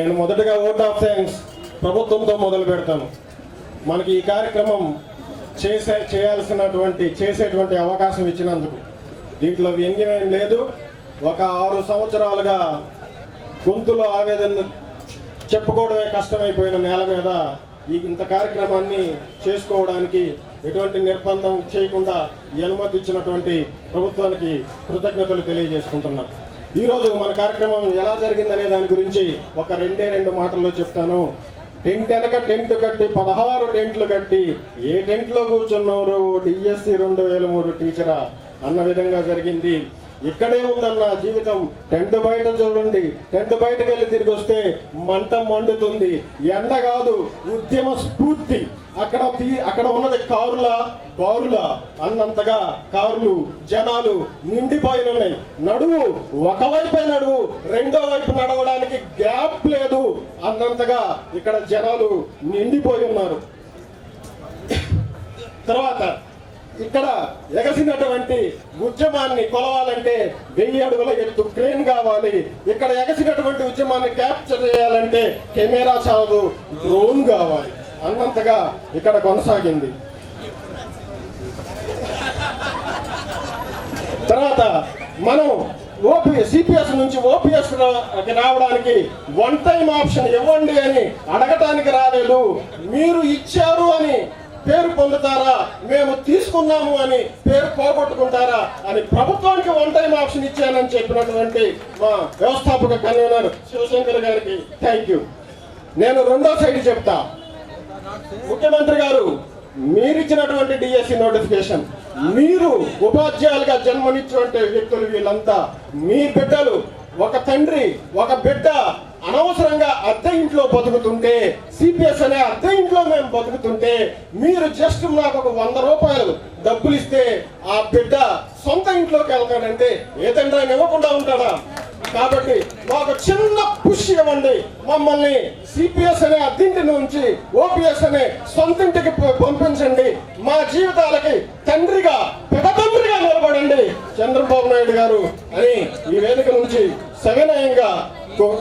నేను మొదటగా vote of thanks ప్రభుత్వంతో మొదలు పెడతాను. మనకి ఈ కార్యక్రమం చేసే చేయాల్సినటువంటి చేసేటువంటి అవకాశం ఇచ్చినందుకు. దీంట్లో వ్యంగ్యమేం లేదు. ఒక ఆరు సంవత్సరాలుగా గొంతులో ఆవేదన చెప్పుకోవడమే కష్టమైపోయిన నేల మీద ఈ ఇంత కార్యక్రమాన్ని చేసుకోవడానికి ఎటువంటి నిర్బంధం చేయకుండా ఈ అనుమతి ఇచ్చినటువంటి ప్రభుత్వానికి కృతజ్ఞతలు తెలియజేసుకుంటున్నాను. ఈరోజు మన కార్యక్రమం ఎలా జరిగిందనే దాని గురించి ఒక రెండే రెండు మాటల్లో చెప్తాను. టెంట్ వెనక టెంట్ కట్టి పదహారు టెంట్లు కట్టి ఏ టెంట్లో కూర్చున్నారు డిఎస్సి రెండు వేల మూడు టీచరా? అన్న విధంగా జరిగింది. ఇక్కడే ఉందన్న జీవితం. టెంట్ బయట చూడండి. టెంట్ బయటకు వెళ్ళి తిరిగి వస్తే మంట మండుతుంది. ఎండ కాదు ఉద్యమ స్ఫూర్తి. అక్కడ తీ- అక్కడ ఉన్నది కారుల బారుల. అన్నంతగా కారులు జనాలు నిండిపోయి ఉన్నాయి నడువు ఒకవైపు నడువు రెండో వైపు నడవడానికి గ్యాప్ లేదు. అన్నంతగా ఇక్కడ జనాలు నిండిపోయి ఉన్నారు. తర్వాత ఇక్కడ ఎగసినటువంటి ఉద్యమాన్ని కొలవాలంటే వెయ్యి అడుగుల ఎత్తు క్రేన్ కావాలి. ఇక్కడ ఎగసినటువంటి ఉద్యమాన్ని క్యాప్చర్ చేయాలంటే కెమెరా చాలు డ్రోన్ కావాలి. అన్నంతగా ఇక్కడ కొనసాగింది. తర్వాత మనం ఓపీ సిపిఎస్ నుంచి ఓపీఎస్ రావడానికి వన్ టైం ఆప్షన్ ఇవ్వండి అని అడగటానికి రాలేదు. మీరు ఇచ్చారు అని పేరు పొందుతారా? మేము తీసుకున్నాము అని పేరు పోగొట్టుకుంటారా అని ప్రభుత్వానికి వన్ టైం ఆప్షన్ ఇచ్చానని చెప్పినటువంటి మా వ్యవస్థాపక కన్వీనర్ శివశంకర్ గారికి థ్యాంక్ యూ నేను రెండో సైడ్ చెప్తా. ముఖ్యమంత్రి గారు మీరిచ్చినటువంటి డిఎస్సి నోటిఫికేషన్ మీరు ఉపాధ్యాయులుగా జన్మనిచ్చినటువంటి వ్యక్తులు వీళ్ళంతా మీ బిడ్డలు ఒక తండ్రి ఒక బిడ్డ అనవసరంగా అద్దె ఇంట్లో బతుకుతుంటే సిపిఎస్ అనే అద్దె ఇంట్లో మేము బతుకుతుంటే మీరు జస్ట్ నాకు ఒక వంద రూపాయలు డబ్బులు ఇస్తే ఆ బిడ్డ సొంత ఇంట్లోకి వెళ్తాడంటే ఏ తండ్రి ఆయన ఇవ్వకుండా ఉంటాడా? కాబట్టి మాకు చిన్న పుష్ ఇవ్వండి. మమ్మల్ని సిపిఎస్ అనే అద్దెంటి నుంచి ఓపీఎస్ అనే సొంతింటికి ఇంటికి పంపించండి. మా జీవితాలకి తండ్రిగా పెద్ద తండ్రిగా నిలబడండి. చంద్రబాబు నాయుడు గారు అని ఈ వేదిక నుంచి సవినయంగా కో-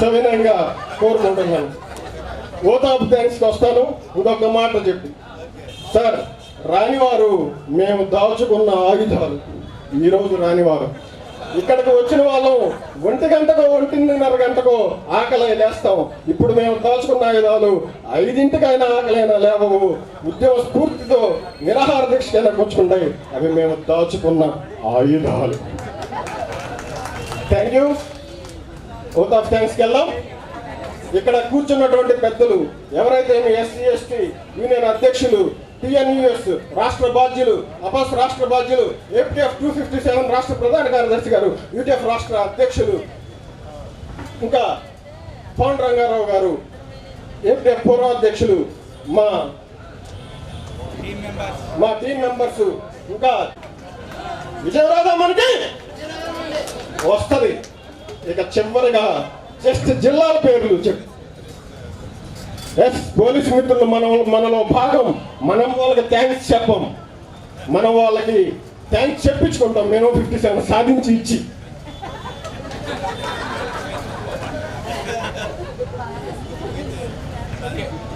సవినయంగా కోరుకుంటున్నాను. ఓతాపు థ్యాంక్స్కి వస్తాను. ఇంకొక మాట చెప్పి. సార్ రానివారు మేము దాచుకున్న ఆయుధాలు. ఈరోజు రానివారు ఇక్కడికి వచ్చిన వాళ్ళం ఒంటి గంటకో ఒంటిన్నర గంటకో ఆకలి లేస్తాం ఇప్పుడు మేము దాచుకున్న ఆయుధాలు ఐదింటికైనా ఆకలైనా లేవవు. ఉద్యమ స్ఫూర్తితో నిరాహార దీక్షకైనా కూర్చుంటాయి. అవి మేము దాచుకున్న ఆయుధాలు. థ్యాంక్ యూ ఓత్ ఆఫ్ థ్యాంక్స్కి వెళ్దాం ఇక్కడ కూర్చున్నటువంటి పెద్దలు ఎవరైతే మీ ఎస్సీ ఎస్టీ యూనియన్ అధ్యక్షులు టిఎన్యుఎస్ రాష్ట్ర బాధ్యులు అపాస్ రాష్ట్ర బాధ్యులు ఏపీఎఫ్ టూ ఫిఫ్టీ సెవెన్ రాష్ట్ర ప్రధాన కార్యదర్శి గారు యూటీఎఫ్ రాష్ట్ర అధ్యక్షులు ఇంకా పవన్ రంగారావు గారు ఏపీఎఫ్ పూర్వాధ్యక్షులు మా మా టీం మెంబర్స్ ఇంకా విజయరాధ మనకి! వస్తుంది. ఇక చివరిగా జస్ట్ జిల్లాల పేర్లు చెప్పు. ఎస్ పోలీసు మిత్రులు మన మనలో భాగం. మనం వాళ్ళకి థ్యాంక్స్ చెప్పం. మనం వాళ్ళకి థ్యాంక్స్ చెప్పించుకుంటాం. నేను ఫిఫ్టీ సెవెన్ సాధించి ఇచ్చి. ఇక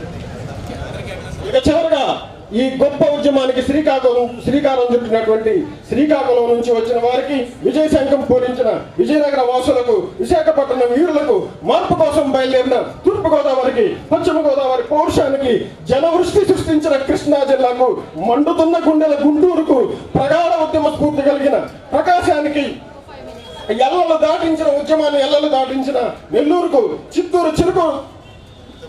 ఈ గొప్ప ఉద్యమానికి శ్రీకాకుళం శ్రీకారం చుట్టినటువంటి శ్రీకాకుళం నుంచి వచ్చిన వారికి విజయ శంఖం పూరించిన విజయనగర వాసులకు విశాఖపట్నం వీరులకు మార్పు కోసం బయలుదేరిన తూర్పు గోదావరికి పశ్చిమ గోదావరి పౌరుషానికి జనవృష్టి సృష్టించిన కృష్ణా జిల్లాకు మండుతున్న గుండెల గుంటూరుకు ప్రగాఢ ఉద్యమ స్ఫూర్తి కలిగిన ప్రకాశానికి ఎల్లలు దాటించిన ఉద్యమాన్ని ఎల్లలు దాటించిన నెల్లూరుకు చిత్తూరు చిరుకు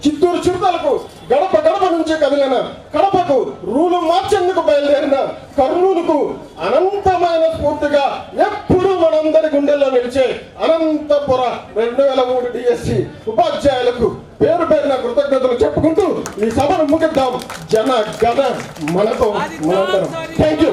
చిత్తూరు చిరుతలకు గడప గడప నుంచి కదిలిన కడపకు రూలు మార్చేందుకు బయలుదేరిన కర్నూలుకు అనంతమైన స్ఫూర్తిగా ఎప్పుడు మనందరి గుండెల్లో నిలిచే అనంతపుర రెండు వేల మూడు డిఎస్సి ఉపాధ్యాయులకు పేరు పేరున కృతజ్ఞతలు చెప్పుకుంటూ ఈ సభను ముగిద్దాం. జన గణ మనతో మనందరం. Thank you